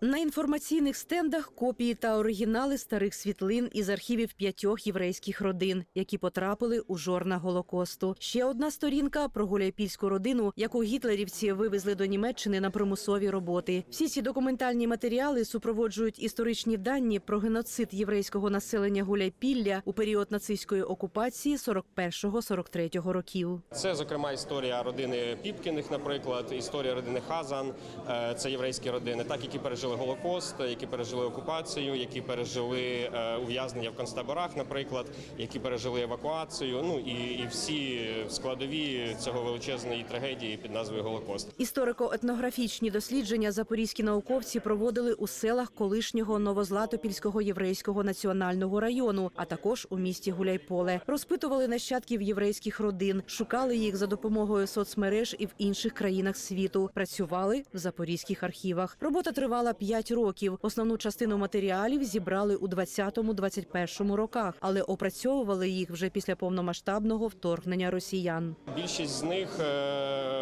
На інформаційних стендах копії та оригінали старих світлин із архівів п'ятьох єврейських родин, які потрапили у жорна Голокосту. Ще одна сторінка про гуляйпільську родину, яку гітлерівці вивезли до Німеччини на примусові роботи. Всі ці документальні матеріали супроводжують історичні дані про геноцид єврейського населення Гуляйпілля у період нацистської окупації 41-43 років. Це, зокрема, історія родини Піпкіних, наприклад, історія родини Хазан. Е, Це єврейські родини, так які пережили Голокост, які пережили окупацію, які пережили е, ув'язнення в концтаборах, наприклад, які пережили евакуацію. Ну і, і всі складові цього величезної трагедії під назвою Голокост. Історико-етнографічні дослідження запорізькі науковці проводили у селах колишнього Новозлатопільського єврейського національного району, а також у місті Гуляйполе. Розпитували нащадків єврейських родин, шукали їх за допомогою соцмереж і в інших країнах світу. Працювали в запорізьких архівах. Робота тривала 5 років. Основну частину матеріалів зібрали у 20-21 роках, але опрацьовували їх вже після повномасштабного вторгнення росіян. Більшість з них е,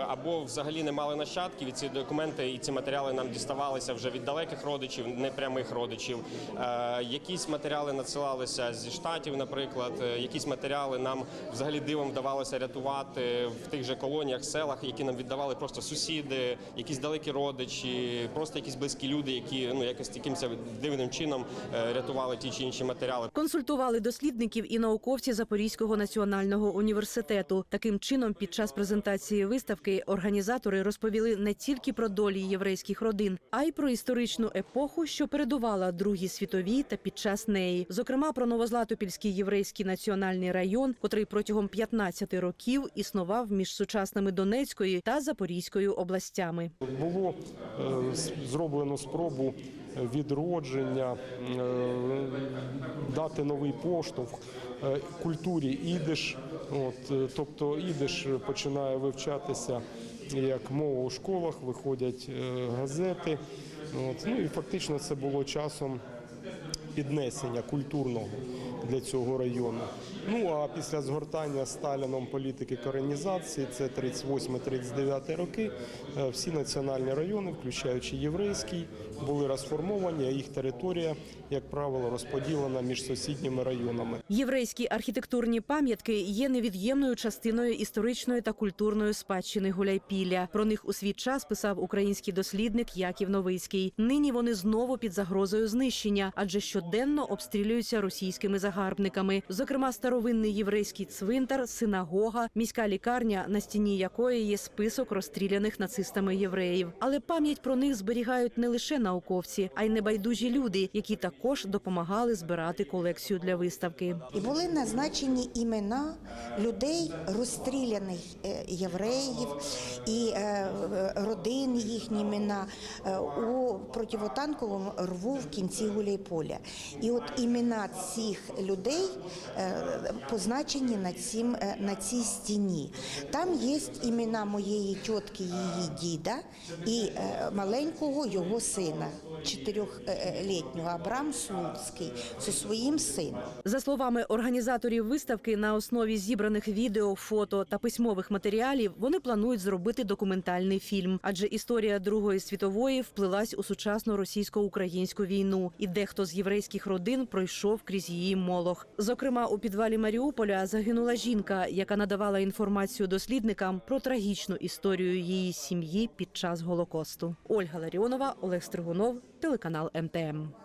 або взагалі не мали нащадків, і ці документи і ці матеріали нам діставалися вже від далеких родичів, непрямих родичів. Е, Якісь матеріали надсилалися зі штатів, наприклад, Е, якісь матеріали нам взагалі дивом вдавалося рятувати в тих же колоніях, селах, які нам віддавали просто сусіди, якісь далекі родичі, просто якісь близькі люди, які ну якось якимось дивним чином е, рятували ті чи інші матеріали. Консультували дослідників і науковці Запорізького національного університету. Таким чином, під час презентації виставки організатори розповіли не тільки про долі єврейських родин, а й про історичну епоху, що передувала Другій світовій та під час неї, зокрема про Новозлатопільський єврейський національний район, котрий протягом 15 років існував між сучасними Донецькою та Запорізькою областями. Було е, зроблено спробу відродження, е, дати новий поштовх е, культурі ідиш. От, е, тобто ідиш починає вивчатися як мова у школах, виходять газети. От, ну і фактично це було часом піднесення культурного для цього району. Ну а після згортання Сталіном політики коренізації, це 38-39 роки, е, всі національні райони, включаючи єврейський, були розформовані, а їх територія, як правило, розподілена між сусідніми районами. Єврейські архітектурні пам'ятки є невід'ємною частиною історичної та культурної спадщини Гуляйпілля. Про них у свій час писав український дослідник Яків Новицький. Нині вони знову під загрозою знищення, адже щоденно обстрілюються російськими загарбниками. Зокрема, старовинний єврейський цвинтар, синагога, міська лікарня, на стіні якої є список розстріляних нацистами євреїв. Але пам'ять про них зберігають не лише науковці, а й небайдужі люди, які також допомагали збирати колекцію для виставки. І були назначені імена людей, розстріляних е, євреїв і е, е, родин їхні імена у противотанковому рву в кінці Гуляйполя. І от імена цих людей е, позначені на, цім, е, на цій стіні. Там є імена моєї тітки, її діда і е, маленького його сина, чотирьохлітнього Абрам Слуцький зі своїм сином. За словами організаторів виставки, на основі зібраних відео, фото та письмових матеріалів вони планують зробити документальний фільм, адже історія Другої світової вплилась у сучасну російсько-українську війну, і дехто з єврейських родин пройшов крізь її молох. Зокрема, у підвалі Маріуполя загинула жінка, яка надавала інформацію дослідникам про трагічну історію її сім'ї під час голокосту. Ольга Ларіонова, Олег Стригунов, телеканал МТМ.